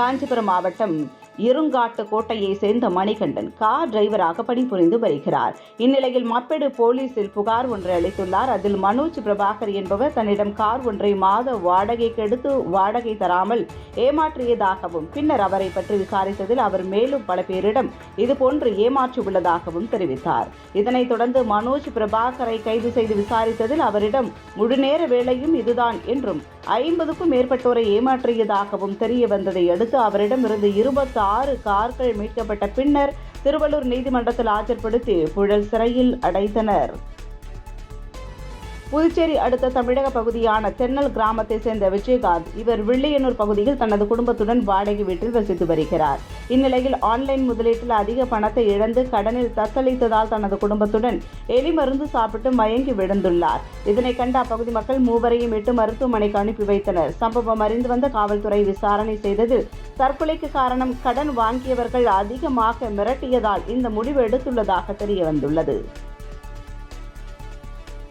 காஞ்சிபுரம் மாவட்டம் இருங்காட்டு கோட்டையை சேர்ந்த மணிகண்டன் கார் டிரைவராக பணிபுரிந்து வருகிறார். இந்நிலையில் மப்பேடு போலீசில் புகார் ஒன்றை அளித்துள்ளார். அதில் மனோஜ் பிரபாகர் என்பவர் தன்னிடம் கார் ஒன்றை மாத வாடகைக்கு எடுத்து வாடகை தராமல் ஏமாற்றியதாகவும் பின்னர் அவரை பற்றி விசாரித்ததில் அவர் மேலும் பல பேரிடம் இதுபோன்று ஏமாற்றியுள்ளதாகவும் தெரிவித்தார். இதனைத் தொடர்ந்து மனோஜ் பிரபாகரை கைது செய்து விசாரித்ததில் அவரிடம் முழுநேர வேலையும் இதுதான் என்றும் ஐம்பதுக்கும் மேற்பட்டோரை ஏமாற்றியதாகவும் தெரிய வந்ததை அடுத்து அவரிடமிருந்து இருபத்தி ஆறு கார்கள் மீட்கப்பட்ட பின்னர் திருவள்ளூர் நீதிமன்றத்தில் ஆஜர்படுத்தி புழல் சிறையில் அடைத்தனர். புதுச்சேரி அடுத்த தமிழக பகுதியான தென்னல் கிராமத்தை சேர்ந்த விஜயகாந்த் இவர் வில்லியனூர் பகுதியில் தனது குடும்பத்துடன் வாடகை வீட்டில் வசித்து வருகிறார். இந்நிலையில் ஆன்லைன் முதலீட்டில் அதிக பணத்தை இழந்து கடனில் தத்தளித்ததால் தனது குடும்பத்துடன் எலி மருந்து சாப்பிட்டு மயங்கி விழுந்துள்ளார். இதனை கண்ட அப்பகுதி மக்கள் மூவரையும் விட்டு மருத்துவமனைக்கு அனுப்பி வைத்தனர். சம்பவம் அறிந்து வந்த காவல்துறை விசாரணை செய்ததில் தற்கொலைக்கு காரணம் கடன் வாங்கியவர்கள் அதிகமாக மிரட்டியதால் இந்த முடிவு எடுத்துள்ளதாக தெரிய வந்துள்ளது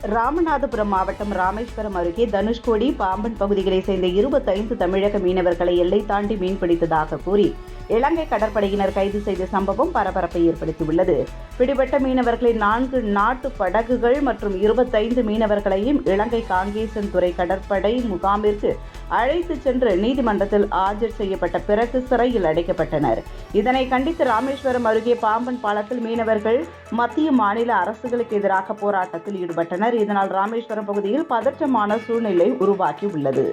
ராமநாதபுரம் மாவட்டம் ராமேஸ்வரம் அருகே தனுஷ்கோடி பாம்பன் பகுதிகளை சேர்ந்த இருபத்தைந்து தமிழக மீனவர்களை எல்லை தாண்டி மீன்பிடித்ததாக கூறி இலங்கை கடற்படையினர் கைது செய்த சம்பவம் பரபரப்பை ஏற்படுத்தியுள்ளது. பிடிபட்ட மீனவர்களின் நான்கு நாட்டு படகுகள் மற்றும் இருபத்தைந்து மீனவர்களையும் இலங்கை காங்கேசன் துறை கடற்படை முகாமிற்கு அழைத்து சென்று நீதிமன்றத்தில் ஆஜர் செய்யப்பட்ட பிறகு சிறையில் அடைக்கப்பட்டனர். இதனை கண்டித்து ராமேஸ்வரம் அருகே பாம்பன் பாலத்தில் மீனவர்கள் மத்திய மாநில அரசுகளுக்கு எதிராக போராட்டத்தில் ஈடுபட்டனர். இதனால் ராமேஸ்வரம் பகுதியில் பதற்றமான சூழ்நிலை உருவாகியுள்ளது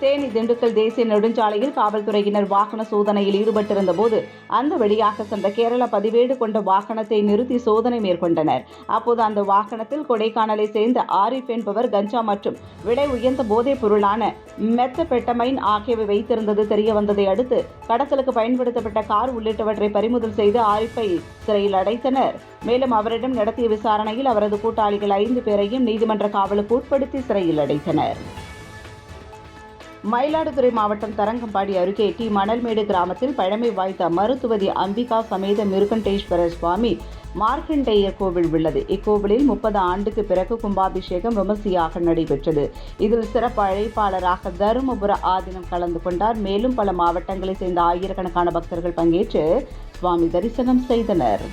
தேனி திண்டுக்கல் தேசிய நெடுஞ்சாலையில் காவல்துறையினர் வாகன சோதனையில் ஈடுபட்டிருந்த போது அந்த வழியாக சென்ற கேரள பதிவேடு கொண்ட வாகனத்தை நிறுத்தி சோதனை மேற்கொண்டனர். அப்போது அந்த வாகனத்தில் கொடைக்கானலை சேர்ந்த ஆரிஃப் என்பவர் கஞ்சா மற்றும் விலை உயர்ந்த போதைப் பொருளான மெத்தபெட்டமைன் ஆகியவை வைத்திருந்தது தெரிய வந்ததை அடுத்து கடத்தலுக்கு பயன்படுத்தப்பட்ட கார் உள்ளிட்டவற்றை பறிமுதல் செய்து ஆரிஃபை சிறையில் அடைத்தனர். மேலும் அவரிடம் நடத்திய விசாரணையில் அவரது கூட்டாளிகள் ஐந்து பேரையும் நீதிமன்ற காவலுக்கு உட்படுத்தி சிறையில் அடைத்தனர். மயிலாடுதுறை மாவட்டம் தரங்கம்பாடி அருகே டி. மணல்மேடு கிராமத்தில் பழமை வாய்ந்த மருத்துவதி அம்பிகா சமேத மிருகண்டேஸ்வர சுவாமி மார்க்கண்டேயர் கோவில் உள்ளது. இக்கோவிலில் முப்பது ஆண்டுக்கு பிறகு கும்பாபிஷேகம் விமர்சையாக நடைபெற்றது. இதில் சிறப்பு அழைப்பாளராக தருமபுர ஆதீனம் கலந்து கொண்டார். மேலும் பல மாவட்டங்களைச் சேர்ந்த ஆயிரக்கணக்கான பக்தர்கள் பங்கேற்று சுவாமி தரிசனம் செய்தனர்.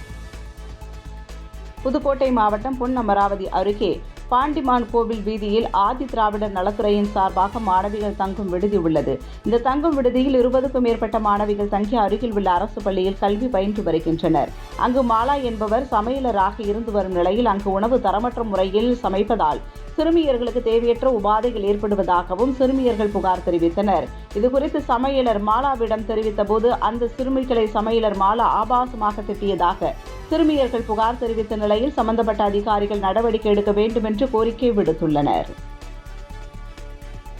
புதுக்கோட்டை மாவட்டம் பொன் அமராவதி அருகே பாண்டிமான் கோவில் வீதியில் ஆதி திராவிடர் நலத்துறையின் சார்பாக மாணவிகள் தங்கும் விடுதி உள்ளது. இந்த தங்கும் விடுதியில் இருபதுக்கும் மேற்பட்ட மாணவிகள் தங்கி அருகில் உள்ள அரசு பள்ளியில் கல்வி பயின்று வருகின்றனர். அங்கு மாலா என்பவர் சமையலராக இருந்து வரும் நிலையில் அங்கு உணவு தரமற்ற முறையில் சமைப்பதால் சிறுமியர்களுக்கு தேவையற்ற உபாதைகள் ஏற்படுவதாகவும் சிறுமியர்கள் புகார் தெரிவித்தனர். இதுகுறித்து சமையலர் மாலாவிடம் தெரிவித்தபோது அந்த சிறுமிகளை சமையலர் மாலா ஆபாசமாக திட்டியதாக சிறுமியர்கள் புகார் தெரிவித்த நிலையில் சம்பந்தப்பட்ட அதிகாரிகள் நடவடிக்கை எடுக்க வேண்டும் என்று கோரிக்கை விடுத்துள்ளனர்.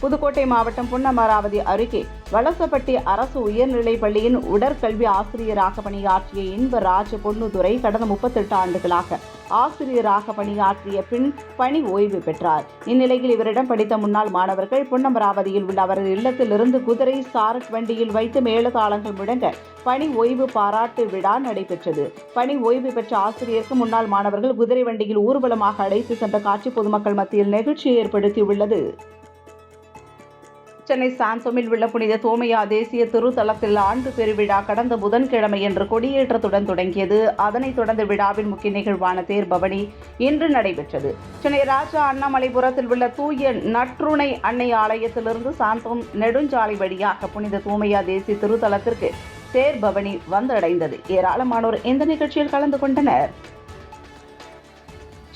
புதுக்கோட்டை மாவட்டம் புன்னமராவதி அருகே வலசப்பட்டி அரசு உயர்நிலைப் பள்ளியின் உடற்கல்வி ஆசிரியராக பணியாற்றிய இன்பராஜ் பொன்னுதுரை கடந்த முப்பத்தெட்டு ஆண்டுகளாக ஆசிரியராக பணியாற்றிய பின் பணி ஓய்வு பெற்றார். இந்நிலையில் இவரிடம் படித்த முன்னாள் மாணவர்கள் புன்னமராவதியில் உள்ள அவரது இல்லத்திலிருந்து குதிரை சாரட் வண்டியில் வைத்து மேளதாளங்கள் முழங்க பணி ஓய்வு பாராட்டு விழா நடைபெற்றது. பணி ஓய்வு பெற்ற ஆசிரியருக்கு முன்னாள் மாணவர்கள் குதிரை வண்டியில் ஊர்வலமாக அழைத்து சென்ற காட்சி பொதுமக்கள் மத்தியில் நெகிழ்ச்சியை ஏற்படுத்தியுள்ளது. சென்னை சாம்சமில் உள்ள புனித தோமையா தேசிய திருத்தலத்தில் ஆண்டு பெருவிழா கடந்த புதன்கிழமையன்று கொடியேற்றத்துடன் தொடங்கியது. அதனைத் தொடர்ந்து விழாவின் முக்கிய நிகழ்வான தேர்பவனி இன்று நடைபெற்றது. சென்னை ராஜா அண்ணாமலைபுரத்தில் உள்ள தூய நற்றுணை அன்னை ஆலயத்திலிருந்து சாந்தோம் நெடுஞ்சாலை வழியாக புனித தூமையா தேசிய திருத்தலத்திற்கு தேர்பவனி வந்தடைந்தது. ஏராளமானோர் இந்த நிகழ்ச்சியில் கலந்து கொண்டனர்.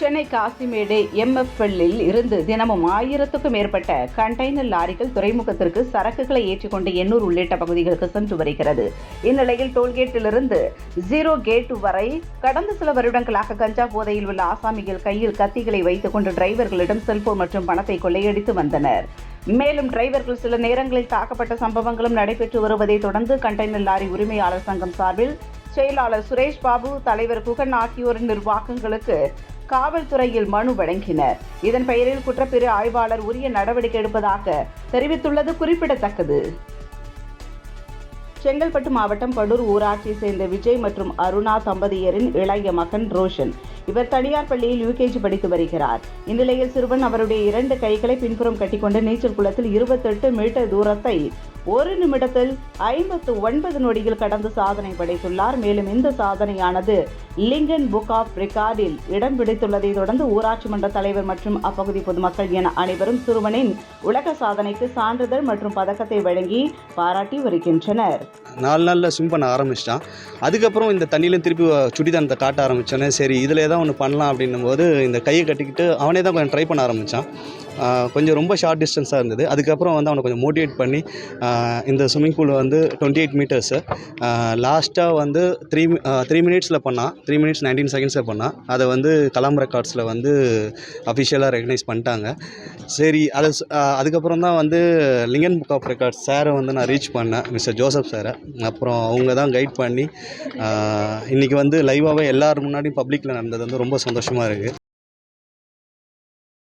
சென்னை காசிமேடு எம்எஃப்எல்லில் இருந்து தினமும் ஆயிரத்துக்கும் மேற்பட்ட கண்டெய்னர் லாரிகள் துறைமுகத்திற்கு சரக்குகளை ஏற்றிக்கொண்டு எண்ணூர் உள்ளிட்ட பகுதிகளுக்கு சென்று வருகிறது. இந்நிலையில் டோல்கேட்டிலிருந்து ஜீரோ கேட் வரை கடந்த சில வருடங்களாக கஞ்சா போதையில் உள்ள ஆசாமிகள் கையில் கத்திகளை வைத்துக் கொண்டு டிரைவர்களிடம் செல்போன் மற்றும் பணத்தை கொள்ளையடித்து வந்தனர். மேலும் டிரைவர்கள் சில நேரங்களில் தாக்கப்பட்ட சம்பவங்களும் நடைபெற்று வருவதை தொடர்ந்து கண்டெய்னர் லாரி உரிமையாளர் சங்கம் சார்பில் செயலாளர் சுரேஷ் பாபு தலைவர் குகன் ஆகியோரின் நிர்வாகங்களுக்கு காவல்துறையில் மனு வழங்கினர். இதன் பெயரில் குற்றப்பிரிவு ஆய்வாளர் உரிய நடவடிக்கை எடுப்பதாக தெரிவித்துள்ளது குறிப்பிடத்தக்கது. செங்கல்பட்டு மாவட்டம் படூர் ஊராட்சியை சேர்ந்த விஜய் மற்றும் அருணா தம்பதியரின் இளைய மகன் ரோஷன். இவர் தனியார் பள்ளியில் யூகேஜி படித்து வருகிறார். இந்நிலையில் சிறுவன் அவருடைய இரண்டு கைகளை பின்புறம் கட்டிக்கொண்டு நீச்சல் குளத்தில் இருபத்தெட்டு மீட்டர் தூரத்தை ஒரு நிமிடத்தில் ஐம்பத்து ஒன்பது நொடியில் கடந்து சாதனை படைத்துள்ளார். மேலும் இந்த சாதனையானது லிங்கன் புக் ஆஃப் ரெக்கார்டில் இடம் பிடித்துள்ளதை தொடர்ந்து ஊராட்சி மன்ற தலைவர் மற்றும் அப்பகுதி பொதுமக்கள் என அனைவரும் சிறுவனின் உலக சாதனைக்கு சான்றிதழ் மற்றும் பதக்கத்தை வழங்கி பாராட்டி வருகின்றனர். நாலு நாளில் ஸ்விம் பண்ண ஆரம்பிச்சிட்டான். அதுக்கப்புறம் இந்த தண்ணியிலும் திருப்பி சுடிதானத்தை காட்ட ஆரம்பித்தோன்னே சரி இதில் ஏதாவது ஒன்று பண்ணலாம் அப்படின்னும் போது இந்த கையை கட்டிக்கிட்டு அவனே தான் கொஞ்சம் ட்ரை பண்ண ஆரம்பித்தான் கொஞ்சம் ரொம்ப ஷார்ட் டிஸ்டன்ஸாக இருந்தது. அதுக்கப்புறம் வந்து அவனை கொஞ்சம் மோட்டிவேட் பண்ணி இந்த ஸ்விம்மிங் பூல் வந்து டுவெண்ட்டி எயிட் மீட்டர்ஸு லாஸ்ட்டாக வந்து த்ரீ த்ரீ மினிட்ஸில் பண்ணான். த்ரீ மினிட்ஸ் நைன்டீன் செகண்ட்ஸில் பண்ணான். அதை வந்து கலாம் ரெக்கார்ட்ஸில் வந்து அஃபிஷியலாக ரெகனைஸ் பண்ணிட்டாங்க. சரி அதை அதுக்கப்புறம் தான் வந்து லிங்கன் புக் ஆஃப் ரெக்கார்ட்ஸ் சாரை வந்து நான் ரீச் பண்ணேன் மிஸ்டர் ஜோசப் சாரை அப்புறம் அவங்க தான் கைட் பண்ணி இன்றைக்கி இன்னைக்கு வந்து லைவாகவே எல்லார் முன்னாடியும் பப்ளிக்கில் நடந்தது வந்து ரொம்ப சந்தோஷமாக இருக்குது